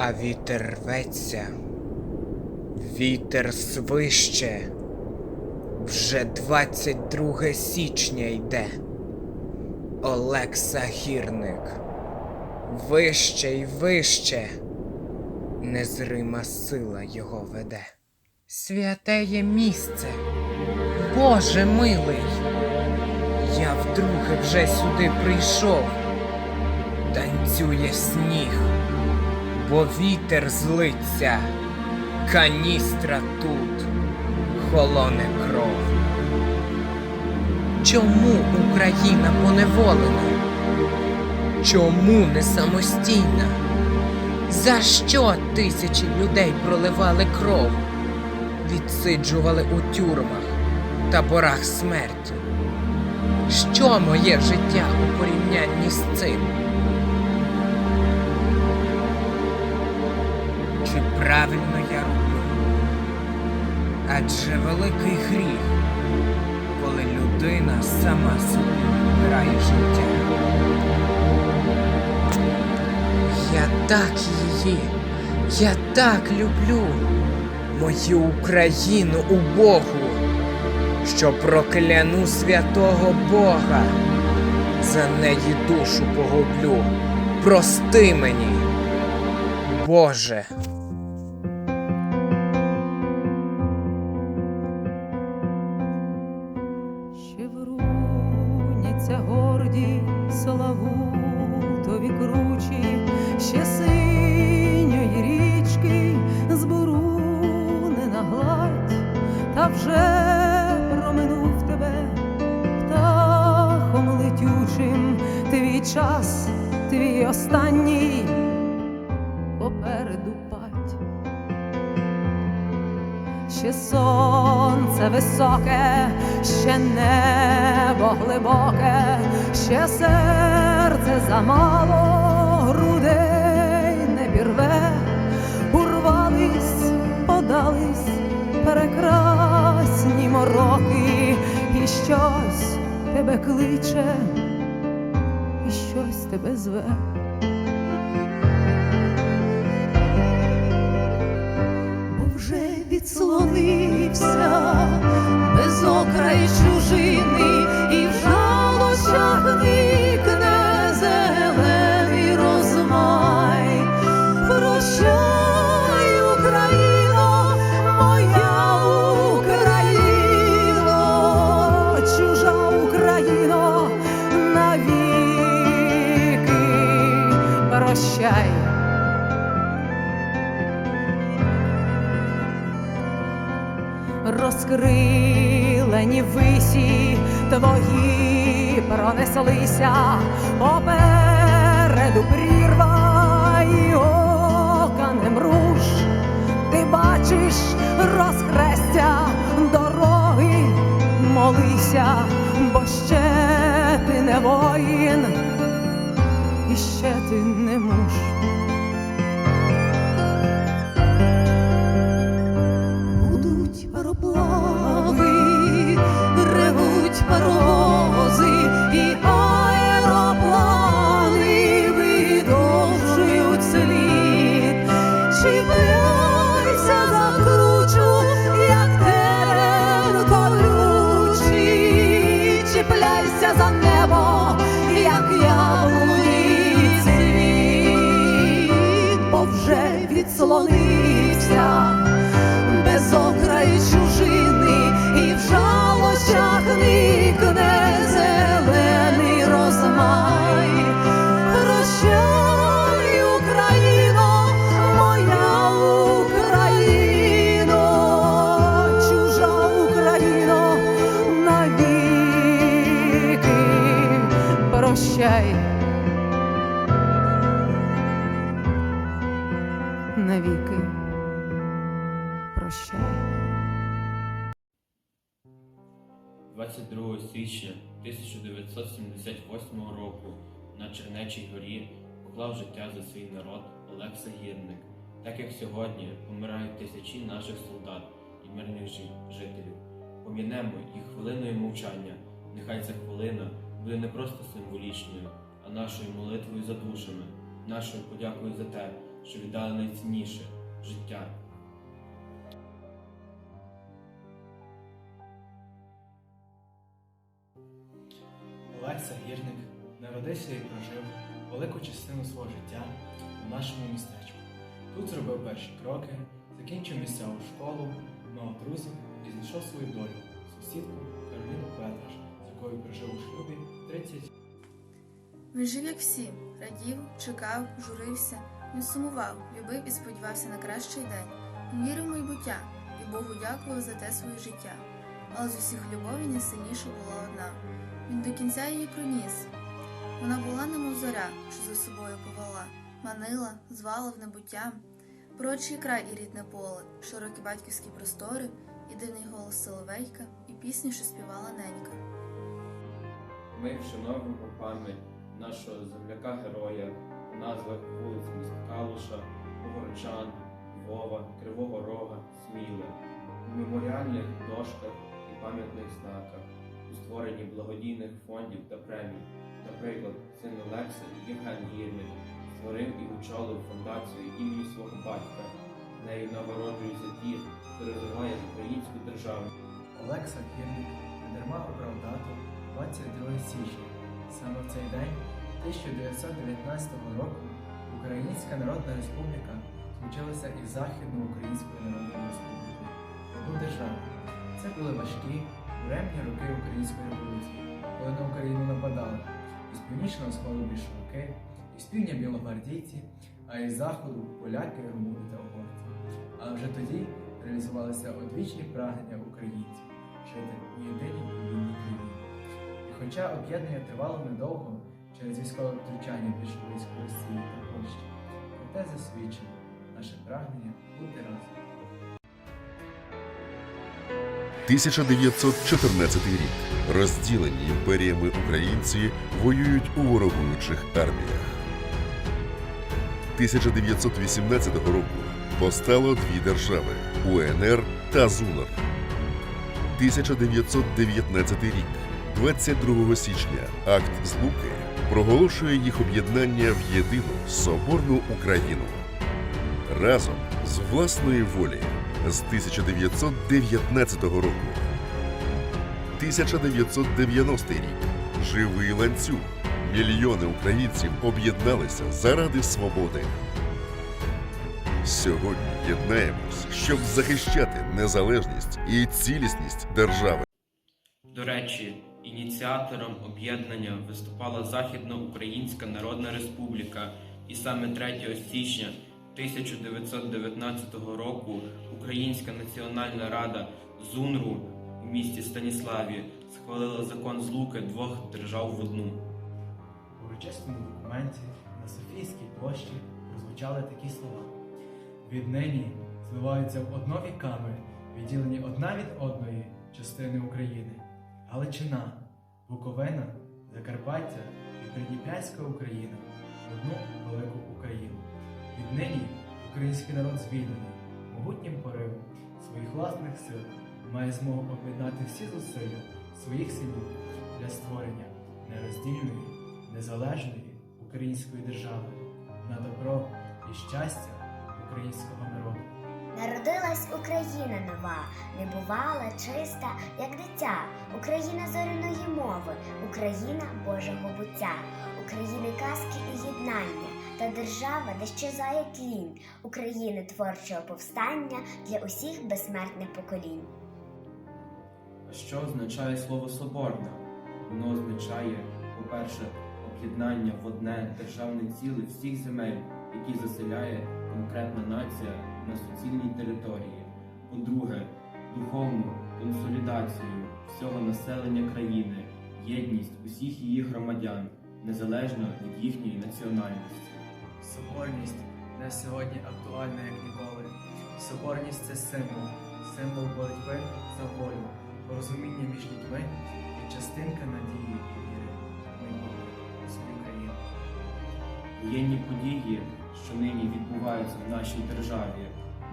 А вітер рветься, вітер свище. Вже 22 січня йде. Олекса Гірник. Вище й вище. Незрима сила його веде. Святеє місце. Боже милий. Я вдруге вже сюди прийшов. Танцює сніг, бо вітер злиться, каністра тут, холоне кров. Чому Україна поневолена? Чому не самостійна? За що тисячі людей проливали кров, відсиджували у тюрмах, таборах смерті? Що моє життя у порівнянні з цим? Чи правильно я роблю? Адже великий гріх, коли людина сама собі вибирає життя. Я так її, я так люблю мою Україну убогу, що прокляну святого Бога, за неї душу погублю. Прости мені, Боже. Вруняться горді Славутові кручі, ще синьої річки збурунена гладь, та вже проминув тебе птахом летючим, твій час, твій останній ще сонце високе, ще небо глибоке, ще серце замало грудей не бірве, урвались, подались прекрасні мороки, і щось тебе кличе, і щось тебе зве. Прощай. розкрилені висі твої пронеслися попереду прірва і ока не мруж. Ти бачиш розхрестя дороги, молися, бо ще ти не воїн, і ще ти не муж. Гудуть пароплави, ревуть паровози, і аероплани видовжують слід. Чіпляйся за кручу, як терко ключі, чіпляйся за січня 1978 року на Чернечій горі поклав життя за свій народ Олекса Гірник, так як сьогодні помирають тисячі наших солдат і мирних жителів. Помінемо їх хвилиною мовчання. Нехай ця хвилина буде не просто символічною, а нашою молитвою за душами, нашою подякою за те, що віддали найцінніше життя. Олекса Гірник народився і прожив велику частину свого життя у нашому містечку. Тут зробив перші кроки, закінчив місцеву школу, мав друзів і знайшов свою долю сусідку Кароліну Петраш, з якою прожив у шлюбі 30 Він жив, як всі, радів, чекав, журився, він сумував, любив і сподівався на кращий день. Вірив в майбуття і Богу дякував за те своє життя. Але з усіх любові найсильніша була одна. Він до кінця її проніс. Вона була немов зоря, що за собою повела, манила, звала в небуття. Прочий край і рідне поле, широкі батьківські простори, і дивний голос соловейка, і пісні, що співала ненька. Ми вшановуємо пам'ять нашого земляка-героя у назвах вулиць міст Калуша, Погорчан, Львова, Кривого Рога, Сміли, у меморіальних дошках і пам'ятних знаках, у створенні благодійних фондів та премій. Наприклад, син Олекса Євген Гірник створив і очолив фундацію імені свого батька. Нею нагороджуються ті, хто розвиває українську державу. Олекса Гірник недарма обрав дату 22 січня. Саме в цей день 1919 року Українська Народна Республіка злучилася із Західноукраїнською Народною Республікою одну державу. Це були важкі, буремні роки Української революції, коли на Україну нападали із північного сходу більшовики, із півдня білогвардійці, а із заходу поляки, румуни та угорці. А вже тоді реалізувалися одвічні прагнення українців жити у єдиній вільній країні. І хоча об'єднання тривало недовго через військове втручання більшовицької Росії та Польщі, проте засвідчило наше прагнення бути разом. 1914 рік. Розділені імперіями українці воюють у ворогуючих арміях. 1918 року постало дві держави УНР та ЗУНР. 1919 рік, 22 січня, акт Злуки проголошує їх об'єднання в єдину соборну Україну. Разом з власної волі з 1919 року. 1990 рік. Живий ланцюг. Мільйони українців об'єдналися заради свободи. Сьогодні єднаємось, щоб захищати незалежність і цілісність держави. До речі, ініціатором об'єднання виступала Західноукраїнська Народна Республіка, і саме 3 січня 1919 року Українська Національна Рада ЗУНРу у місті Станіславі схвалила закон злуки двох держав в одну. В урочистому документі на Софійській площі прозвучали такі слова: віднині зливаються в одно віками, відділені одна від одної частини України, Галичина, Буковина, Закарпаття і Придніпрянська Україна в одну велику Україну. Віднині український народ звільнений, могутнім поривом своїх власних сил має змогу об'єднати всі зусилля своїх синів для створення нероздільної, незалежної української держави на добро і щастя українського народу. Народилась Україна нова, небувала, чиста, як дитя, Україна зоряної мови, Україна Божого буття, України казки і єднання, та держава, де щезає тлін, України творчого повстання для усіх безсмертних поколінь. Що означає слово соборна? Воно означає, по-перше, об'єднання в одне державне ціле всіх земель, які заселяє конкретна нація на суцільній території. По-друге, духовну консолідацію всього населення країни, єдність усіх її громадян, незалежно від їхньої національності. Соборність на сьогодні актуальна як ніколи. Соборність це символ, символ боротьби за волю, порозуміння між людьми і частинка надії і віри в майбутнє свою країну. Воєнні події, що нині відбуваються в нашій державі,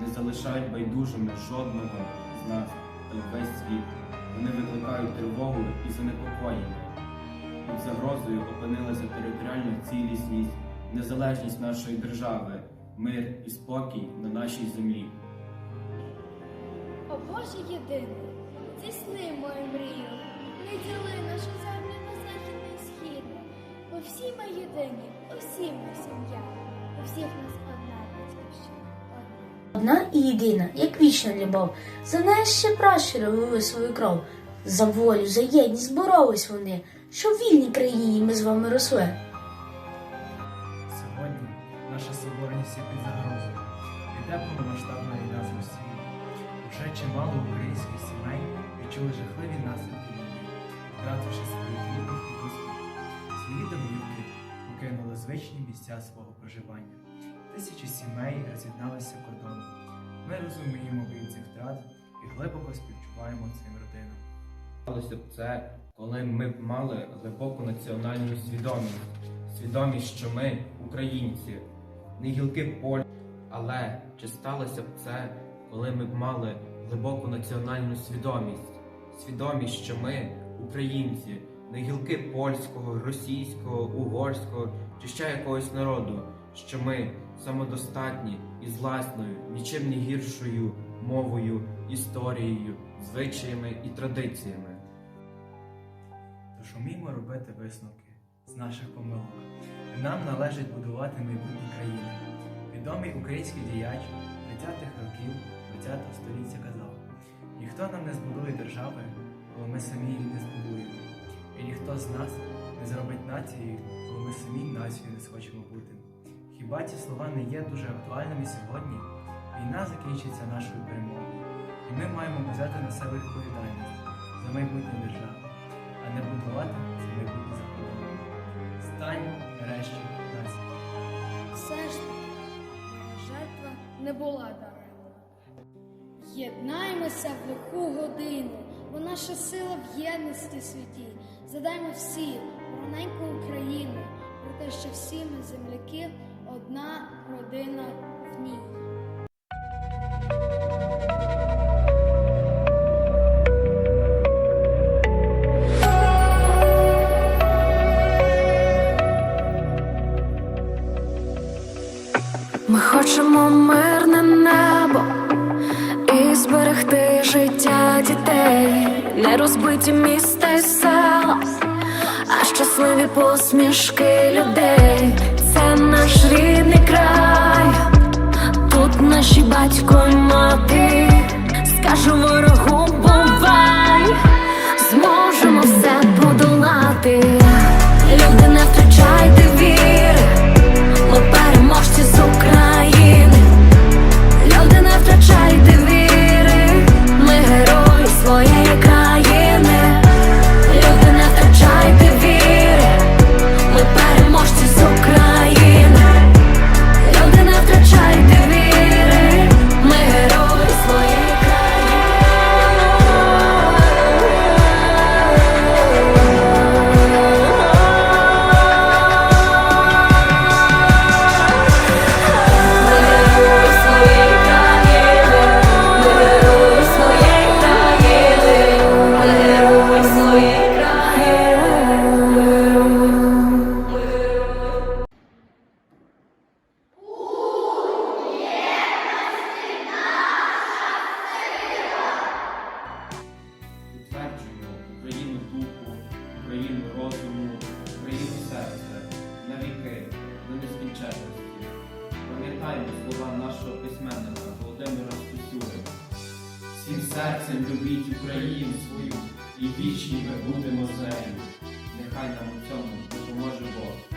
не залишають байдужими жодного з нас та весь світ. Вони викликають тривогу і занепокоєння. Під загрозою опинилася територіальна цілісність, незалежність нашої держави. мир і спокій на нашій землі. О Боже єдиний, здійсни мою мрію, не діли нашу землю на західне і східне, бо всі ми єдині, усі ми сім'я, у всіх нас одна батьківщина, одна. Одна і єдина, як вічна любов. За неї ще пращури вели свою кров. За волю, за єдність боролись вони, що в вільній країні ми з вами росли. Чимало українських сімей відчули жахливі наслідки війни, втративши своїх рідних і близьких. Свої домівки покинули звичні місця свого проживання. Тисячі сімей роз'єдналися кордоном. Ми розуміємо біль цих втрат і глибоко співчуваємо цим родинам. Сталося б це, коли ми б мали глибоку національну свідомість, свідомість, що ми українці, не гілки поль. Але чи сталося б це, коли ми б мали глибоку національну свідомість, свідомість, що ми українці, не гілки польського, російського, угорського чи ще якогось народу, що ми самодостатні і з власною, нічим не гіршою мовою, історією, звичаями і традиціями. Тож уміємо робити висновки з наших помилок. Нам належить будувати майбутнє країни. Відомий український діяч 30-х років 20-го століття казав: ніхто нам не збудує держави, коли ми самі її не збудуємо. І ніхто з нас не зробить нації, коли ми самі нацією не схочемо бути. Хіба ці слова не є дуже актуальними сьогодні? Війна закінчиться нашою перемогою, і ми маємо взяти на себе відповідальність за майбутнє держави а не будувати за майбутнє закордонне. Стань нарешті націю. Все ж таки, жертва не була даремна. Єднаймося в лиху годину, бо наша сила в єдності світі, Задаймо всі раненьку Україну, про те, що всі ми земляки, одна родина в ній. Не розбиті міста й села, а щасливі посмішки людей. Це наш рідний край, тут наші батько й мати. Скажу ворогу, Володимира Стусюри. Всім серцем любіть Україну свою і вічні ми будемо землю. Нехай нам у цьому допоможе Бог.